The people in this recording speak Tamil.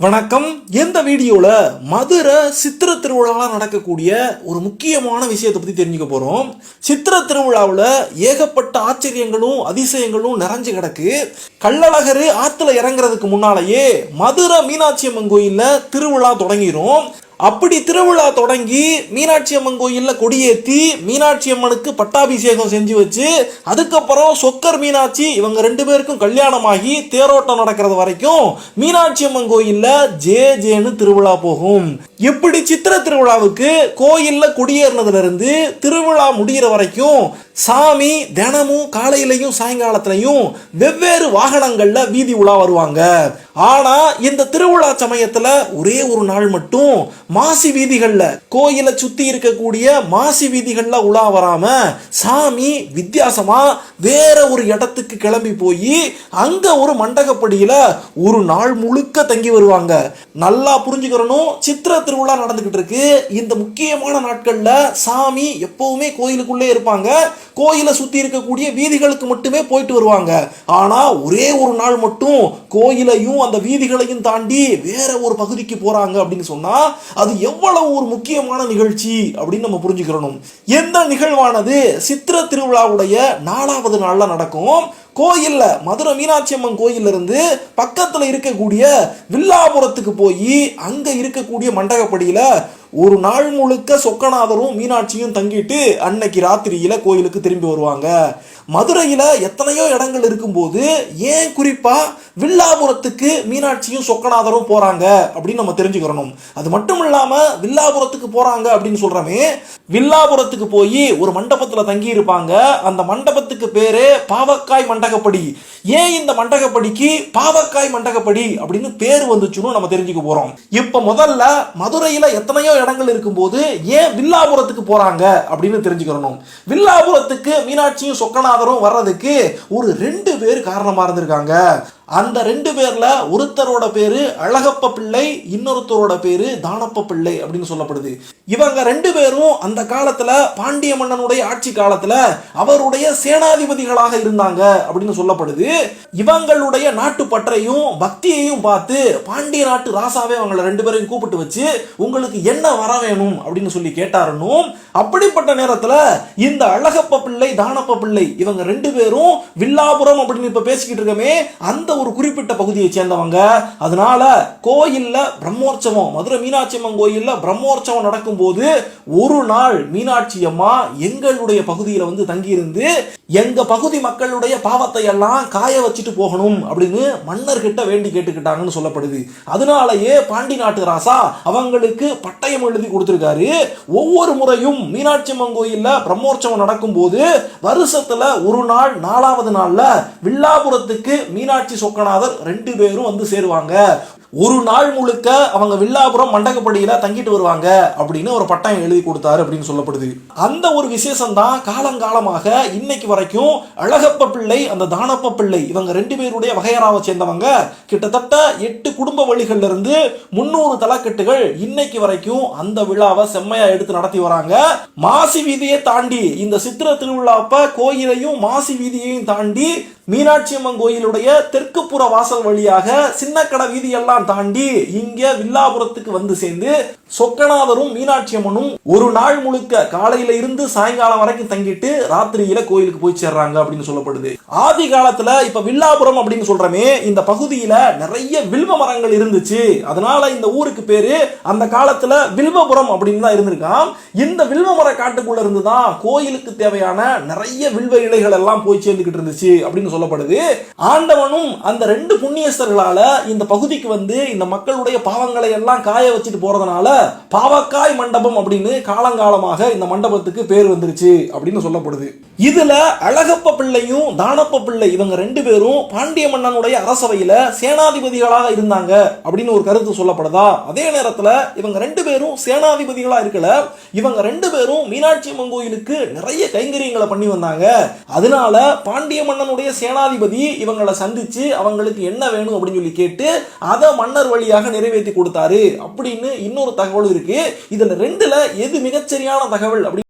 வணக்கம். இந்த வீடியோவில் மதுரை சித்திர திருவிழாவில் நடக்கக்கூடிய ஒரு முக்கியமான விஷயத்தை பற்றி தெரிஞ்சுக்க போகிறோம் சித்திர திருவிழாவில் ஏகப்பட்ட ஆச்சரியங்களும் அதிசயங்களும் நிறைஞ்சு கிடக்கு. கள்ளழகர் ஆற்றுல இறங்குறதுக்கு முன்னாலேயே மதுரை மீனாட்சி அம்மன் கோயிலில் திருவிழா தொடங்கிடும் அப்படி திருவிழா தொடங்கி மீனாட்சி அம்மன் கோயிலில் கொடியேற்றி மீனாட்சி அம்மனுக்கு பட்டாபிஷேகம் செஞ்சு வச்சு அதுக்கப்புறம் சொக்கர் மீனாட்சி இவங்க ரெண்டு பேருக்கும் கல்யாணமாகி தேரோட்டம் நடக்கிறது வரைக்கும் மீனாட்சி அம்மன் கோயிலில் ஜே ஜேன்னு திருவிழா போகும். இப்படி சித்திர திருவிழாவுக்கு கோயிலில் குடியேறினதுலேருந்து திருவிழா முடிகிற வரைக்கும் சாமி தினமும் காலையிலையும் சாயங்காலத்திலையும் வெவ்வேறு வாகனங்களில் வீதி உலா வருவாங்க. ஆனால் இந்த திருவிழா சமயத்தில் ஒரே ஒரு நாள் மட்டும் மாசி வீதிகளில் கோயிலை சுற்றி இருக்கக்கூடிய மாசி வீதிகளில் உலா வராமல் சாமி வித்தியாசமாக வேற ஒரு இடத்துக்கு கிளம்பி போய் அங்கே ஒரு மண்டகப்படியில் ஒரு நாள் முழுக்க தங்கி வருவாங்க. நல்லா புரிஞ்சுக்கிறனும் சித்திர திருவிழா நடந்துக்கிட்டு இருக்கு. இந்த முக்கியமான நாட்களில் சாமி எப்பவுமே கோயிலுக்குள்ளே இருப்பாங்க. கோயிலை சுற்றி இருக்கக்கூடிய வீதிகளுக்கு மட்டுமே போயிட்டு வருவாங்க. ஆனால் ஒரே ஒரு நாள் மட்டும் கோயிலையும் அந்த வீதிகளையும் தாண்டி வேற ஒரு பகுதிக்கு போகிறாங்க அப்படின்னு சொன்னால் அது எவ்வளவு ஒரு முக்கியமான நிகழ்ச்சி அப்படின்னு நம்ம புரிஞ்சுக்கிறணும். எந்த நிகழ்வானது? சித்திர திருவிழாவுடைய நாலாவது நாள்ல நடக்கும். கோயில்ல மதுரை மீனாட்சி அம்மன் கோயில்ல இருந்து பக்கத்துல இருக்கக்கூடிய வில்லாபுரத்துக்கு போய் அங்க இருக்கக்கூடிய மண்டகப்படியில ஒரு நாள் முழுக்க சொக்கநாதரும் மீனாட்சியும் தங்கிட்டு அன்னைக்கு ராத்திரியில் கோயிலுக்கு திரும்பி வருவாங்க. மதுரையில் எத்தனையோ இடங்கள் இருக்கும்போது ஏன் குறிப்பாக வில்லாபுரத்துக்கு மீனாட்சியும் சொக்கநாதரும் போகிறாங்க அப்படின்னு நம்ம தெரிஞ்சுக்கிறணும். அது மட்டும் இல்லாமல் வில்லாபுரத்துக்கு போகிறாங்க அப்படின்னு சொல்கிறோமே வில்லாபுரத்துக்கு போய் ஒரு மண்டபத்தில் தங்கி இருப்பாங்க அந்த மண்டபத்துக்கு பேரே பாவக்காய் மண்டகப்படி. ஏன் இந்த மண்டகப்படிக்கு பாவக்காய் மண்டகப்படி அப்படின்னு பேர் வந்துச்சுன்னு நம்ம தெரிஞ்சுக்க போகிறோம் இப்போ முதல்ல மதுரையில் எத்தனையோ இடங்கள் இருக்கும்போது ஏன் வில்லாபுரத்துக்கு போறாங்க அப்படின்னு தெரிஞ்சுக்கிறணும் வில்லாபுரத்துக்கு மீனாட்சியும் சொக்கநாதரும் வர்றதுக்கு ஒரு ரெண்டு பேர் காரணமா இருந்திருக்காங்க. அந்த ரெண்டு பேர்ல ஒருத்தரோட பேரு அழகப்ப பிள்ளை இன்னொருத்தரோட பேரு தானப்ப பிள்ளை அப்படின்னு சொல்லப்படுது. இவங்க ரெண்டு பேரும் அந்த காலத்துல பாண்டிய மன்னனுடைய ஆட்சி காலத்துல அவருடைய சேனாதிபதிகளாக இருந்தாங்க அப்படின்னு சொல்லப்படுது. இவங்களுடைய நாட்டு பற்றையும் பக்தியையும் பார்த்து பாண்டிய நாட்டு ராசாவே அவங்கள ரெண்டு பேரையும் கூப்பிட்டு வச்சு உங்களுக்கு என்ன வர வேணும்? அப்படின்னு சொல்லி கேட்டாருன்னும் அப்படிப்பட்ட நேரத்துல இந்த அழகப்ப பிள்ளை தானப்ப பிள்ளை இவங்க ரெண்டு பேரும் வில்லாபுரம் அப்படின்னு இப்போ பேசிக்கிட்டு இருக்கமே அந்த ஒரு குறிப்பிட்ட பகுதியை சேர்ந்தவங்க. அதனால கோயிலில் பிரம்மோற்சவம் மதுரை மீனாட்சி அம்மன் கோயிலில் பிரம்மோற்சவம் நடக்கும்போது ஒரு நாள் மீனாட்சி அம்மா எங்களுடைய பகுதியில் வந்து தங்கியிருந்து எங்க பகுதி மக்களுடைய பாவத்தை எல்லாம் காய வச்சுட்டு போகணும் அப்படின்னு மன்னர்கிட்ட வேண்டி கேட்டுக்கிட்டாங்கன்னு சொல்லப்படுது. அதனாலயே பாண்டி நாட்டு ராசா அவங்களுக்கு பட்டயம் எழுதி கொடுத்துருக்காரு. ஒவ்வொரு முறையும் மீனாட்சி அம்மன் கோயிலில் பிரம்மோற்சவம் நடக்கும்போது வருஷத்தில் ஒரு நாள் நாலாவது நாளில் வில்லாபுரத்துக்கு மீனாட்சி சொக்கநாதர் ரெண்டு பேரும் வந்து சேருவாங்க. ஒரு நாள் முழுக்க அவங்க வில்லாபுரம் மண்டகப்படியில் தங்கிட்டு வருவாங்க அப்படின்னு ஒரு பட்டம் எழுதி கொடுத்தாரு அப்படின்னு சொல்லப்படுது. அந்த ஒரு விசேஷம் தான் காலங்காலமாக இன்னைக்கு வரைக்கும் அழகப்ப பிள்ளை அந்த தானப்ப பிள்ளை இவங்க ரெண்டு பேருடைய வகையராவை சேர்ந்தவங்க. கிட்டத்தட்ட எட்டு குடும்ப வழிகள்ல இருந்து முன்னூறு தலைக்கட்டுகள் இன்னைக்கு வரைக்கும் அந்த விழாவை செம்மையா எடுத்து நடத்தி வராங்க. மாசி வீதியை தாண்டி இந்த சித்திர திருவிழாப்ப கோயிலையும் மாசி வீதியையும் தாண்டி மீனாட்சி அம்மன் கோயிலுடைய தெற்கு புற வாசல் வழியாக சின்னக்கடை வீதியெல்லாம் எல்லாம் தாண்டி இங்க வில்லாபுரத்துக்கு வந்து சேர்ந்து சொக்கநாதரும் மீனாட்சி அம்மனும் ஒரு நாள் முழுக்க காலையில இருந்து சாயங்காலம் வரைக்கும் தங்கிட்டு ராத்திரியில கோயிலுக்கு போய் சேர்றாங்க அப்படின்னு சொல்லப்படுது. ஆதி காலத்துல இப்ப வில்லாபுரம் அப்படின்னு சொல்றமே இந்த பகுதியில நிறைய வில்வ மரங்கள் இருந்துச்சு. அதனால இந்த ஊருக்கு பேரு அந்த காலத்துல வில்வபுரம் அப்படின்னு தான் இருந்திருக்கான் இந்த வில்வ மர காட்டுக்குள்ள இருந்து தான் கோயிலுக்கு தேவையான நிறைய வில்வ இலைகள் எல்லாம் போய் சேர்ந்துகிட்டு இருந்துச்சு அப்படின்னு சொல்லப்படுது. ஆண்டவனும் அந்த ரெண்டு புண்ணியஸ்தர்களால இந்த பகுதிக்கு வந்து வந்து இந்த மக்களுடைய பாவங்களை எல்லாம் காய வச்சுட்டு போகிறதுனால பாவக்காய் மண்டபம் அப்படின்னு காலங்காலமாக இந்த மண்டபத்துக்கு பேர் வந்துருச்சு அப்படின்னு சொல்லப்படுது. இதுல அழகப்ப பிள்ளையும் தானப்ப பிள்ளை இவங்க ரெண்டு பேரும் பாண்டிய மன்னனுடைய அரசவையில சேனாதிபதிகளாக இருந்தாங்க அப்படின்னு ஒரு கருத்து சொல்லப்படுதா? அதே நேரத்துல இவங்க ரெண்டு பேரும் சேனாதிபதிகளா இருக்கல இவங்க ரெண்டு பேரும் மீனாட்சி அம்மன் கோயிலுக்கு நிறைய கைங்கரியங்களை பண்ணி வந்தாங்க. அதனால பாண்டிய மன்னனுடைய சேனாதிபதி இவங்களை சந்திச்சு அவங்களுக்கு என்ன வேணும் அப்படின்னு சொல்லி கேட்டு அதை மன்னர் வழியாக நிறைவேற்றி கொடுத்தாரு. அப்படின்னு இன்னொரு தகவல் இருக்கு. இதுல ரெண்டுல எது மிகச்சரியான தகவல் அப்படின்னு